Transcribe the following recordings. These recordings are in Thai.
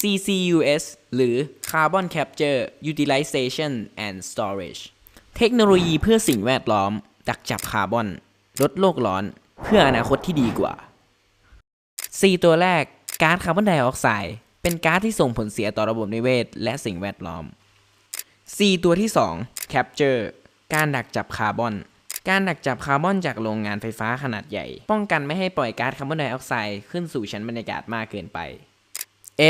CCUS หรือ Carbon Capture Utilization and Storage เทคโนโลยีเพื่อสิ่งแวดล้อม ดักจับคาร์บอน ลดโลกร้อน เพื่ออนาคตที่ดีกว่า 4 ตัวแรกก๊าซคาร์บอนไดออกไซด์เป็นก๊าซที่ส่งผลเสียต่อระบบนิเวศ และสิ่งแวดล้อม 4 ตัวที่ 2 Capture การดักจับคาร์บอน การดักจับคาร์บอนจากโรงงานไฟฟ้าขนาดใหญ่ ป้องกันไม่ให้ปล่อยก๊าซคาร์บอนไดออกไซด์ขึ้นสู่ชั้นบรรยากาศมากเกินไป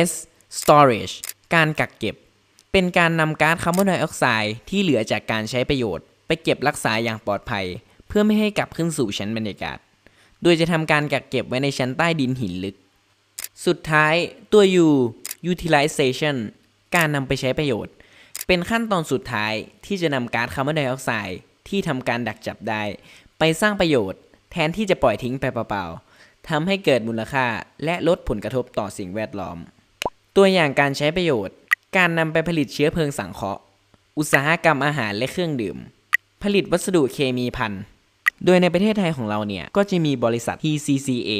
S storage การกักเก็บ เป็นการนำก๊าซคาร์บอนไดออกไซด์ที่เหลือจากการใช้ประโยชน์ ไปเก็บรักษาอย่างปลอดภัย เพื่อไม่ให้กลับขึ้นสู่ชั้นบรรยากาศ โดยจะทำการกักเก็บไว้ในชั้นใต้ดินหินลึก สุดท้ายตัว U utilization การนำไปใช้ประโยชน์ เป็นขั้นตอนสุดท้ายที่จะนำก๊าซคาร์บอนไดออกไซด์ที่ทำการดักจับได้ ไปสร้างประโยชน์ แทนที่จะปล่อยทิ้งไปเปล่าๆทำให้เกิดมูลค่าและลดผลกระทบต่อสิ่งแวดล้อม ตัวอย่างการใช้ประโยชน์ การนำไปผลิตเชื้อเพลิงสังเคราะห์ อุตสาหกรรมอาหารและเครื่องดื่ม ผลิตวัสดุเคมีพันโดยในประเทศไทยของเราเนี่ย ก็จะมีบริษัท TCCA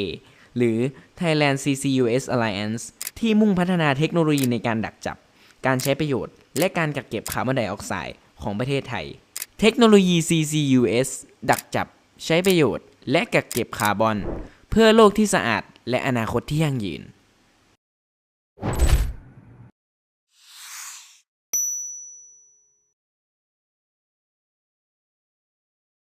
หรือ Thailand CCUS Alliance ที่มุ่งพัฒนาเทคโนโลยีในการดักจับ การใช้ประโยชน์ และการกักเก็บคาร์บอนไดออกไซด์ของประเทศไทย เทคโนโลยี CCUS ดักจับ ใช้ประโยชน์ และกักเก็บคาร์บอน เพื่อโลกที่สะอาด และอนาคตที่ยั่งยืน